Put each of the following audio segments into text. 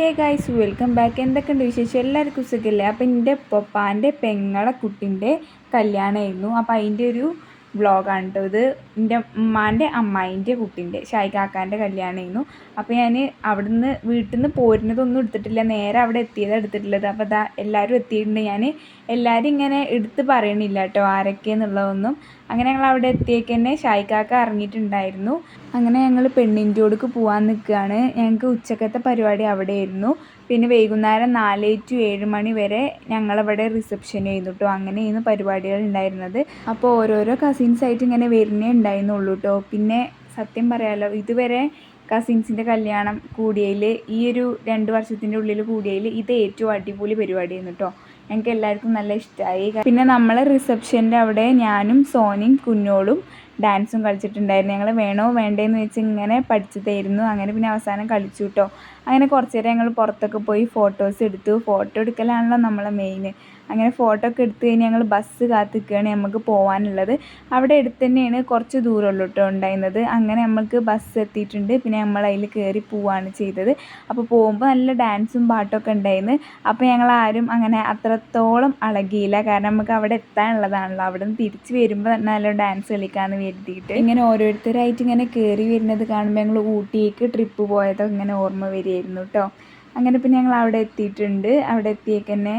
Hey guys welcome back എന്തൊക്കെയുണ്ട് വിശേഷം? എല്ലാവർക്കും സുഖമില്ലേ അപ്പം എന്റെ പപ്പാന്റെ പെങ്ങളെ കുട്ടിന്റെ കല്യാണമായിരുന്നു അപ്പോൾ അതിന്റെ ഒരു വ്ളോഗാണ് കേട്ടോ ഇത്. എന്റെ ഉമ്മാന്റെ അമ്മായിന്റെ കുട്ടീന്റെ ഷായിക്കാക്കാന്റെ കല്യാണമായിരുന്നു അപ്പോൾ ഞാൻ അവിടുന്ന് വീട്ടിൽ നിന്ന് പോരുന്നതൊന്നും എടുത്തിട്ടില്ല. നേരെ അവിടെ എത്തിയത് എടുത്തിട്ടുള്ളത്. അപ്പോൾ അതാ എല്ലാവരും എത്തിയിട്ടുണ്ട്. ഞാൻ എല്ലാവരും ഇങ്ങനെ എടുത്ത് പറയണില്ല കേട്ടോ ആരൊക്കെയെന്നുള്ളതൊന്നും. അങ്ങനെ ഞങ്ങൾ അവിടെ എത്തിയേക്ക് തന്നെ ഷായിക്കാക്ക ഇറങ്ങിയിട്ടുണ്ടായിരുന്നു. അങ്ങനെ ഞങ്ങൾ പെണ്ണിന്റോടക്ക് പോകാൻ നിൽക്കുകയാണ്. ഞങ്ങൾക്ക് ഉച്ചക്കത്തെ പരിപാടി അവിടെ ആയിരുന്നു പിന്നെ വൈകുന്നേരം നാല് ടു ഏഴ് മണി വരെ ഞങ്ങളവിടെ റിസപ്ഷൻ ചെയ്തു കേട്ടോ അങ്ങനെയായിരുന്നു പരിപാടികൾ ഉണ്ടായിരുന്നത്. അപ്പോൾ ഓരോരോ കസിൻസ് ആയിട്ട് ഇങ്ങനെ വരുന്നേ ഉണ്ടായിരുന്നുള്ളൂ കേട്ടോ പിന്നെ സത്യം പറയാലോ ഇതുവരെ കസിൻസിന്റെ കല്യാണം കൂടിയതിൽ ഈ ഒരു രണ്ട് വർഷത്തിന്റെ ഉള്ളിൽ കൂടിയതിൽ ഇത് ഏറ്റവും അടിപൊളി പരിപാടിയായിരുന്നു കേട്ടോ ഞങ്ങൾക്ക് എല്ലാവർക്കും നല്ല ഇഷ്ടമായി. പിന്നെ നമ്മളെ റിസപ്ഷന്റെ അവിടെ ഞാനും സോനിയും കുഞ്ഞോളും ഡാൻസും കളിച്ചിട്ടുണ്ടായിരുന്നു. ഞങ്ങൾ വേണോ വേണ്ടേന്ന് വെച്ച് ഇങ്ങനെ പഠിച്ചതായിരുന്നു. അങ്ങനെ പിന്നെ അവസാനം കളിച്ചു കേട്ടോ അങ്ങനെ കുറച്ച് നേരം ഞങ്ങൾ പുറത്തൊക്കെ പോയി ഫോട്ടോസ് എടുത്തു. ഫോട്ടോ എടുക്കലാണല്ലോ നമ്മളെ മെയിൻ അങ്ങനെ ഫോട്ടോ ഒക്കെ എടുത്തു കഴിഞ്ഞ് ഞങ്ങൾ ബസ് കാത്തിക്കുകയാണ് നമുക്ക് പോകാനുള്ളത് അവിടെ അടുത്ത് തന്നെയാണ് കുറച്ച് ദൂരമുള്ളൂ കേട്ടോ ഉണ്ടായിരുന്നത്. അങ്ങനെ നമ്മൾക്ക് ബസ് എത്തിയിട്ടുണ്ട്. പിന്നെ നമ്മൾ അതിൽ കയറി പോവുകയാണ് ചെയ്തത്. അപ്പോൾ പോകുമ്പോൾ നല്ല ഡാൻസും പാട്ടൊക്കെ ഉണ്ടായിരുന്നു. അപ്പോൾ ഞങ്ങൾ ആരും അങ്ങനെ അത്രത്തോളം അളകിയില്ല. കാരണം നമുക്ക് അവിടെ എത്താനുള്ളതാണല്ലോ. അവിടെ നിന്ന് തിരിച്ച് വരുമ്പോൾ തന്നെ നല്ല ഡാൻസ് കളിക്കാമെന്ന് കരുതിയിട്ട്. ഇങ്ങനെ ഓരോരുത്തരായിട്ട് ഇങ്ങനെ കയറി വരുന്നത് കാണുമ്പോൾ ഞങ്ങൾ ഊട്ടിയേക്ക് ട്രിപ്പ് പോയതൊക്കെ ഇങ്ങനെ ഓർമ്മ വരികയായിരുന്നു കേട്ടോ അങ്ങനെ പിന്നെ ഞങ്ങൾ അവിടെ എത്തിയിട്ടുണ്ട്. അവിടെ എത്തിയേക്ക് തന്നെ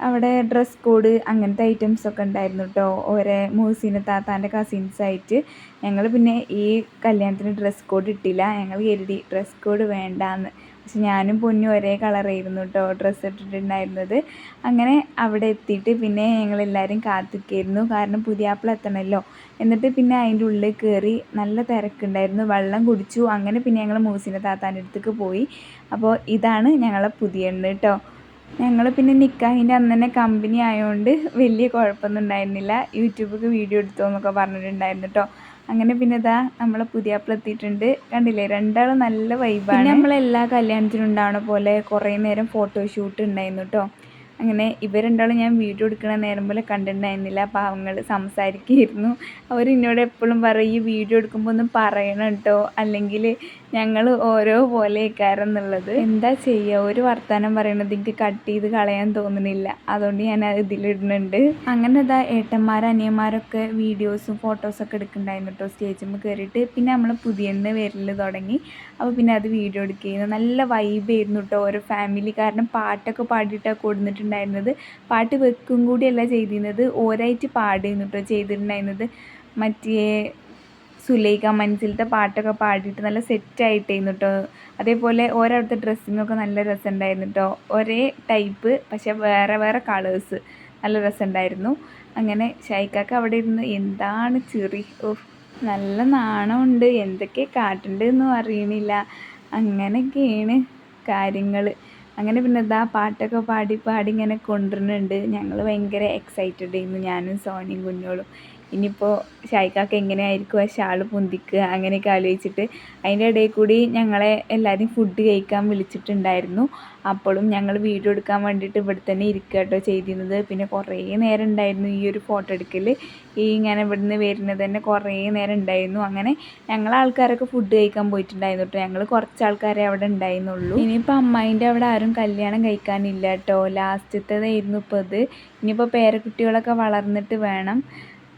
അവിടെ ഡ്രസ് കോഡ് അങ്ങനത്തെ ഐറ്റംസ് ഒക്കെ ഉണ്ടായിരുന്നു കേട്ടോ ഓരോ മൂസീന താത്താന്റെ കസിൻസായിട്ട് ഞങ്ങൾ പിന്നെ ഈ കല്യാണത്തിന് ഡ്രസ് കോഡ് ഇട്ടില്ല. ഞങ്ങൾ കരുതി ഡ്രസ് കോഡ് വേണ്ടാന്ന്. പക്ഷെ ഞാനും പൊന്നും ഒരേ കളറായിരുന്നു കേട്ടോ ഡ്രസ്സ് ഇട്ടിട്ടുണ്ടായിരുന്നത്. അങ്ങനെ അവിടെ എത്തിയിട്ട് പിന്നെ ഞങ്ങളെല്ലാവരും കാത്തിരിക്കായിരുന്നു. കാരണം പുതിയാപ്പിള എത്തണമല്ലോ എന്നിട്ട് പിന്നെ അതിന്റെ ഉള്ളിൽ കയറി നല്ല തിരക്കുണ്ടായിരുന്നു. വെള്ളം കുടിച്ചു. അങ്ങനെ പിന്നെ ഞങ്ങൾ മൂസിന താത്താന്റെ അടുത്തേക്ക് പോയി. അപ്പോൾ ഇതാണ് ഞങ്ങളെ പുതിയ കേട്ടോ ഞങ്ങൾ പിന്നെ നിക്കാഹിന്റെ അന്ന് തന്നെ കമ്പനി ആയതുകൊണ്ട് വലിയ കുഴപ്പമൊന്നും ഉണ്ടായിരുന്നില്ല. യൂട്യൂബിൽ വീഡിയോ എടുത്തോ എന്നൊക്കെ പറഞ്ഞിട്ടുണ്ടായിരുന്നു കേട്ടോ അങ്ങനെ പിന്നെ ഇതാ നമ്മൾ പുതിയാപ്പിള എത്തിയിട്ടുണ്ട്. കണ്ടില്ലേ? രണ്ടാളും നല്ല വൈബാണ് പിന്നെ നമ്മൾ എല്ലാ കല്യാണത്തിനും ഉണ്ടാവണ പോലെ കുറേ നേരം ഫോട്ടോഷൂട്ട് ഉണ്ടായിരുന്നു കേട്ടോ അങ്ങനെ ഇവർ രണ്ടാളും ഞാൻ വീഡിയോ എടുക്കണ നേരം പോലെ കണ്ടിട്ടുണ്ടായിരുന്നില്ല. പാവങ്ങൾ സംസാരിക്കുകയായിരുന്നു അവർ എന്നോട് എപ്പോഴും പറയും ഈ വീഡിയോ എടുക്കുമ്പോൾ ഒന്നും പറയണം കേട്ടോ അല്ലെങ്കിൽ ഞങ്ങൾ ഓരോ പോലെ ഇക്കാരെന്നുള്ളത് എന്താ ചെയ്യുക ഒരു വർത്തമാനം പറയണത് എനിക്ക് കട്ട് ചെയ്ത് കളയാൻ തോന്നുന്നില്ല. അതുകൊണ്ട് ഞാൻ ഇതിലിടുന്നുണ്ട്. അങ്ങനെ ഇതാ ഏട്ടന്മാർ അനിയന്മാരൊക്കെ വീഡിയോസും ഫോട്ടോസൊക്കെ എടുക്കുന്നുണ്ടായിരുന്നു കേട്ടോ സ്റ്റേജിൽ കയറിയിട്ട് പിന്നെ നമ്മൾ പുതിയ വരൽ തുടങ്ങി. അപ്പോൾ പിന്നെ അത് വീഡിയോ എടുക്കുകയായിരുന്നു. നല്ല വൈബായിരുന്നു കേട്ടോ ഓരോ ഫാമിലി കാരണം പാട്ടൊക്കെ പാടിയിട്ടാണ് കൊടുത്തിട്ടുണ്ടായിരുന്നത് പാട്ട് വെക്കും കൂടിയല്ല ചെയ്തിരുന്നത്. ഓരായിട്ട് പാടിയിരുന്നു കേട്ടോ ചെയ്തിട്ടുണ്ടായിരുന്നത്. മറ്റേ സുലൈഖ മനസ്സിലത്തെ പാട്ടൊക്കെ പാടിയിട്ട് നല്ല സെറ്റായിട്ടായിരുന്നു കേട്ടോ അതേപോലെ ഓരോരുത്ത ഡ്രസ്സിങ്ങൊക്കെ നല്ല രസമുണ്ടായിരുന്നു കേട്ടോ ഒരേ ടൈപ്പ് പക്ഷെ വേറെ വേറെ കളേഴ്സ് നല്ല രസമുണ്ടായിരുന്നു അങ്ങനെ ഷൈക്കാക്ക അവിടെ ഇരുന്ന് എന്താണ് ചിറി? ഓഫ് നല്ല നാണമുണ്ട് എന്തൊക്കെ കാട്ടുണ്ടെന്നും അറിയണില്ല. അങ്ങനെയൊക്കെയാണ് കാര്യങ്ങൾ അങ്ങനെ പിന്നെ ഇതാ പാട്ടൊക്കെ പാടി പാടി ഇങ്ങനെ കൊണ്ടുവരുന്നുണ്ട്. ഞങ്ങൾ ഭയങ്കര എക്സൈറ്റഡ് ആയിരുന്നു ഞാനും സോണിയും കുഞ്ഞോളും. ഇനിയിപ്പോൾ ഷായിക്കാക്ക് എങ്ങനെയായിരിക്കും ആ ഷാൾ പൊന്തിക്കുക? അങ്ങനെയൊക്കെ ആലോചിച്ചിട്ട് അതിന്റെ ഇടയിൽ കൂടി ഞങ്ങളെ എല്ലാവരും ഫുഡ് കഴിക്കാൻ വിളിച്ചിട്ടുണ്ടായിരുന്നു. അപ്പോഴും ഞങ്ങൾ വീഡിയോ എടുക്കാൻ വേണ്ടിയിട്ട് ഇവിടെ തന്നെ ഇരിക്കുക കേട്ടോ ചെയ്തിരുന്നത്. പിന്നെ കുറേ നേരം ഉണ്ടായിരുന്നു ഈ ഒരു ഫോട്ടോ എടുക്കൽ ഈ ഇങ്ങനെ ഇവിടുന്ന് വരുന്നത് തന്നെ കുറേ നേരം ഉണ്ടായിരുന്നു. അങ്ങനെ ഞങ്ങൾ ആൾക്കാരൊക്കെ ഫുഡ് കഴിക്കാൻ പോയിട്ടുണ്ടായിരുന്നു കേട്ടോ ഞങ്ങൾ കുറച്ച് ആൾക്കാരെ അവിടെ ഉണ്ടായിരുന്നുള്ളൂ. ഇനിയിപ്പോൾ അമ്മായിന്റെ അവിടെ ആരും കല്യാണം കഴിക്കാനില്ല കേട്ടോ ലാസ്റ്റത്തേതായിരുന്നു ഇപ്പോൾ ഇത്. ഇനിയിപ്പോൾ പേരക്കുട്ടികളൊക്കെ വളർന്നിട്ട് വേണം.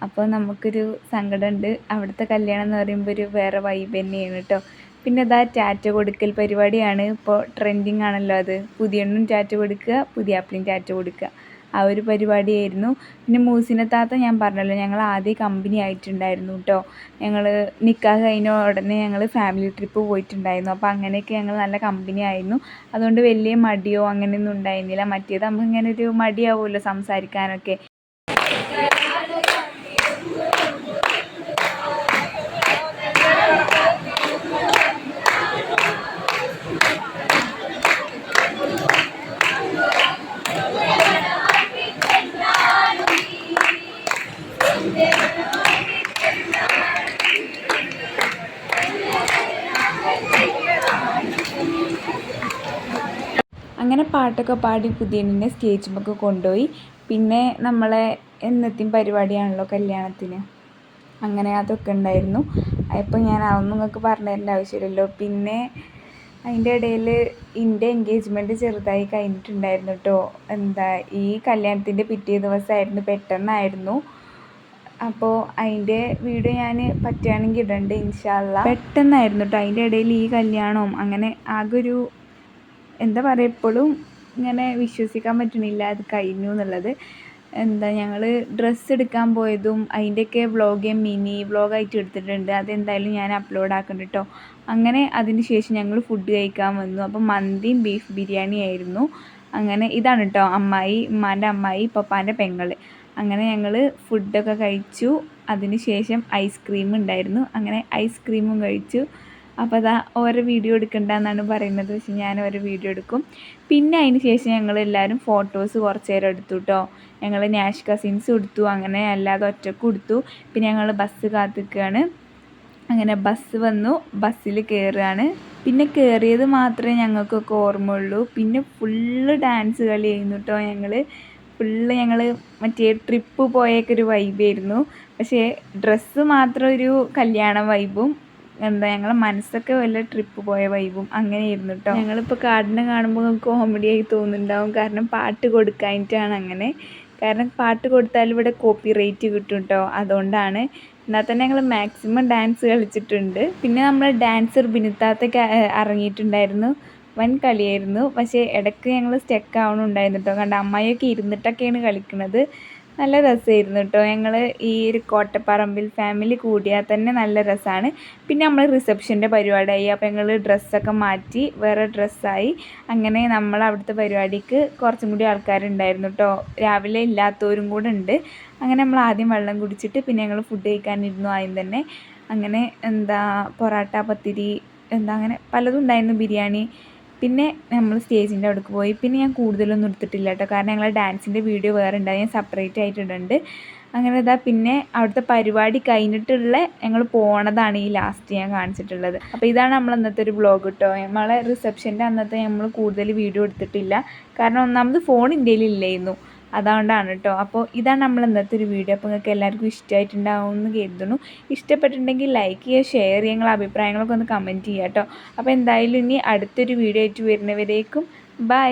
അപ്പോൾ നമുക്കൊരു സങ്കടമുണ്ട് അവിടുത്തെ കല്യാണം എന്ന് പറയുമ്പോൾ ഒരു വേറെ വൈബ് തന്നെയാണ് കേട്ടോ പിന്നെ അതാ ടാറ്റ കൊടുക്കൽ പരിപാടിയാണ്. ഇപ്പോൾ ട്രെൻഡിങ് ആണല്ലോ അത്. പുതിയണ്ണും ടാറ്റ കൊടുക്കുക പുതിയ ആപ്പിളും ടാറ്റ കൊടുക്കുക. ആ ഒരു പരിപാടിയായിരുന്നു. പിന്നെ മൂസിനെ താത്ത ഞാൻ പറഞ്ഞല്ലോ ഞങ്ങൾ ആദ്യം കമ്പനി ആയിട്ടുണ്ടായിരുന്നു കേട്ടോ ഞങ്ങൾ നിൽക്കാൻ കഴിഞ്ഞ ഉടനെ ഞങ്ങൾ ഫാമിലി ട്രിപ്പ് പോയിട്ടുണ്ടായിരുന്നു. അപ്പോൾ അങ്ങനെയൊക്കെ ഞങ്ങൾ നല്ല കമ്പനി ആയിരുന്നു. അതുകൊണ്ട് വലിയ മടിയോ അങ്ങനെയൊന്നും ഉണ്ടായിരുന്നില്ല. മറ്റേത് നമുക്ക് ഇങ്ങനെ ഒരു മടിയാവുമല്ലോ സംസാരിക്കാനൊക്കെ. അങ്ങനെ പാട്ടൊക്കെ പാടി പുതിയണ്ണിനെ സ്റ്റേജുമൊക്കെ കൊണ്ടുപോയി. പിന്നെ നമ്മളെ എന്നത്തെയും പരിപാടിയാണല്ലോ കല്യാണത്തിന്. അങ്ങനെ അതൊക്കെ ഉണ്ടായിരുന്നു. അപ്പോൾ ഞാൻ അതൊന്നും നിങ്ങൾക്ക് പറഞ്ഞു തരേണ്ട ആവശ്യമില്ലല്ലോ. പിന്നെ അതിന്റെ ഇടയിൽ എന്റെ എൻഗേജ്മെന്റ് ചെറുതായി കഴിഞ്ഞിട്ടുണ്ടായിരുന്നു കേട്ടോ എന്താ ഈ കല്യാണത്തിന്റെ പിറ്റേ ദിവസമായിരുന്നു പെട്ടെന്നായിരുന്നു. അപ്പോൾ അതിന്റെ വീഡിയോ ഞാൻ പറ്റുകയാണെങ്കിൽ ഇടണ്ട് ഇൻഷാല്ല പെട്ടെന്നായിരുന്നു കേട്ടോ അതിന്റെ ഇടയിൽ ഈ കല്യാണവും അങ്ങനെ ആകെ ഒരു എന്താ പറയുക ഇപ്പോഴും ഇങ്ങനെ വിശ്വസിക്കാൻ പറ്റണില്ല അത് കഴിഞ്ഞു എന്നുള്ളത്. എന്താ ഞങ്ങൾ ഡ്രസ്സ് എടുക്കാൻ പോയതും അതിന്റെയൊക്കെ വ്ളോഗ് മിനി വ്ളോഗായിട്ട് എടുത്തിട്ടുണ്ട്. അതെന്തായാലും ഞാൻ അപ്ലോഡ് ആക്കുന്നുണ്ട് കേട്ടോ അങ്ങനെ അതിന് ശേഷം ഞങ്ങൾ ഫുഡ് കഴിക്കാൻ വന്നു. അപ്പം മന്തിയും ബീഫ് ബിരിയാണി ആയിരുന്നു. അങ്ങനെ ഇതാണ് കേട്ടോ അമ്മായി ഉമ്മാന്റെ അമ്മായി പപ്പാന്റെ പെങ്ങൾ അങ്ങനെ ഞങ്ങൾ ഫുഡൊക്കെ കഴിച്ചു. അതിന് ശേഷം ഐസ്ക്രീം ഉണ്ടായിരുന്നു. അങ്ങനെ ഐസ്ക്രീമും കഴിച്ചു. അപ്പോൾ അതാ ഓരോ വീഡിയോ എടുക്കണ്ടെന്നാണ് പറയുന്നത്. പക്ഷെ ഞാൻ ഓരോ വീഡിയോ എടുക്കും. പിന്നെ അതിന് ശേഷം ഞങ്ങൾ എല്ലാവരും ഫോട്ടോസ് കുറച്ച് നേരം എടുത്തു കേട്ടോ ഞങ്ങൾ നാഷ് കസിൻസ് എടുത്തു അങ്ങനെ അല്ലാതെ ഒറ്റക്കും കൊടുത്തു പിന്നെ ഞങ്ങൾ ബസ് കാത്തിക്കുകയാണ് അങ്ങനെ ബസ് വന്നു. ബസ്സിൽ കയറുകയാണ് പിന്നെ കയറിയത് മാത്രമേ ഞങ്ങൾക്കൊക്കെ ഓർമ്മയുള്ളൂ. പിന്നെ ഫുള്ള് ഡാൻസ് കളി ചെയ്യുന്നു കേട്ടോ ഞങ്ങൾ ഫുള്ള് ഞങ്ങൾ മറ്റേ ട്രിപ്പ് പോയൊക്കെ ഒരു വൈബായിരുന്നു പക്ഷേ ഡ്രസ്സ് മാത്രം ഒരു കല്യാണ വൈബും എന്താ ഞങ്ങളെ മനസ്സൊക്കെ വല്ല ട്രിപ്പ് പോയ വൈബും അങ്ങനെയായിരുന്നു കേട്ടോ ഞങ്ങളിപ്പോൾ കാടിനെ കാണുമ്പോൾ കോമഡി ആയി തോന്നുന്നുണ്ടാവും. കാരണം പാട്ട് കൊടുക്കാനിട്ടാണ് അങ്ങനെ. കാരണം പാട്ട് കൊടുത്താൽ ഇവിടെ കോപ്പി റേറ്റ് കിട്ടും കേട്ടോ അതുകൊണ്ടാണ്. എന്നാൽ തന്നെ ഞങ്ങൾ മാക്സിമം ഡാൻസ് കളിച്ചിട്ടുണ്ട്. പിന്നെ നമ്മൾ ഡാൻസർ ബിനിത്താത്തൊക്കെ ഇറങ്ങിയിട്ടുണ്ടായിരുന്നു വൻ കളിയായിരുന്നു. പക്ഷേ ഇടയ്ക്ക് ഞങ്ങൾ സ്റ്റെക്ക് ആവണുണ്ടായിരുന്നു കേട്ടോ കണ്ട അമ്മായിയൊക്കെ ഇരുന്നിട്ടൊക്കെയാണ് കളിക്കുന്നത് നല്ല രസമായിരുന്നു കേട്ടോ. ഞങ്ങൾ ഈ ഒരു കോട്ടപ്പറമ്പിൽ ഫാമിലി കൂടിയാൽ തന്നെ നല്ല രസമാണ്. പിന്നെ നമ്മൾ റിസപ്ഷന്റെ പരിപാടിയായി. അപ്പോൾ ഞങ്ങൾ ഡ്രസ്സൊക്കെ മാറ്റി വേറെ ഡ്രസ്സായി അങ്ങനെ നമ്മൾ അവിടുത്തെ പരിപാടിക്ക് കുറച്ചും കൂടി ആൾക്കാരുണ്ടായിരുന്നു കേട്ടോ. രാവിലെ ഇല്ലാത്തവരും കൂടെ ഉണ്ട്. അങ്ങനെ നമ്മൾ ആദ്യം വെള്ളം കുടിച്ചിട്ട് പിന്നെ ഞങ്ങൾ ഫുഡ് കഴിക്കാനിരുന്നു ആദ്യം തന്നെ. അങ്ങനെ എന്താ പൊറാട്ട പത്തിരി എന്താ അങ്ങനെ പലതും ഉണ്ടായിരുന്നു. ബിരിയാണി പിന്നെ നമ്മൾ സ്റ്റേജിന്റെ അവിടേക്ക് പോയി. പിന്നെ ഞാൻ കൂടുതലൊന്നും എടുത്തിട്ടില്ല കേട്ടോ കാരണം ഞങ്ങൾ ഡാൻസിന്റെ വീഡിയോ വേറെ ഉണ്ടായി ഞാൻ സെപ്പറേറ്റ് ആയിട്ടിടുന്നുണ്ട് അങ്ങനെ ഇതാ പിന്നെ അവിടുത്തെ പരിപാടി കഴിഞ്ഞിട്ടുള്ള ഞങ്ങൾ പോണതാണ് ഈ ലാസ്റ്റ് ഞാൻ കാണിച്ചിട്ടുള്ളത്. അപ്പോൾ ഇതാണ് നമ്മൾ അന്നത്തെ ഒരു ബ്ലോഗ് കേട്ടോ നമ്മളെ റിസപ്ഷന്റെ അന്നത്തെ നമ്മൾ കൂടുതൽ വീഡിയോ എടുത്തിട്ടില്ല. കാരണം ഒന്നാമത് ഫോൺ ഇന്ത്യയിൽ ഇല്ലായിരുന്നു അതുകൊണ്ടാണ് കേട്ടോ അപ്പോൾ ഇതാണ് നമ്മൾ ഇന്നത്തെ ഒരു വീഡിയോ. അപ്പോൾ നിങ്ങൾക്ക് എല്ലാവർക്കും ഇഷ്ടമായിട്ടുണ്ടാവും എന്ന് കരുതുന്നു. ഇഷ്ടപ്പെട്ടിട്ടുണ്ടെങ്കിൽ ലൈക്ക് ചെയ്യുക ഷെയർ ചെയ്യുക നിങ്ങളുടെ അഭിപ്രായങ്ങളൊക്കെ ഒന്ന് കമന്റ് ചെയ്യുക കേട്ടോ അപ്പോൾ എന്തായാലും ഇനി അടുത്തൊരു വീഡിയോ ആയിട്ട് വരുന്നവരേക്കും ബൈ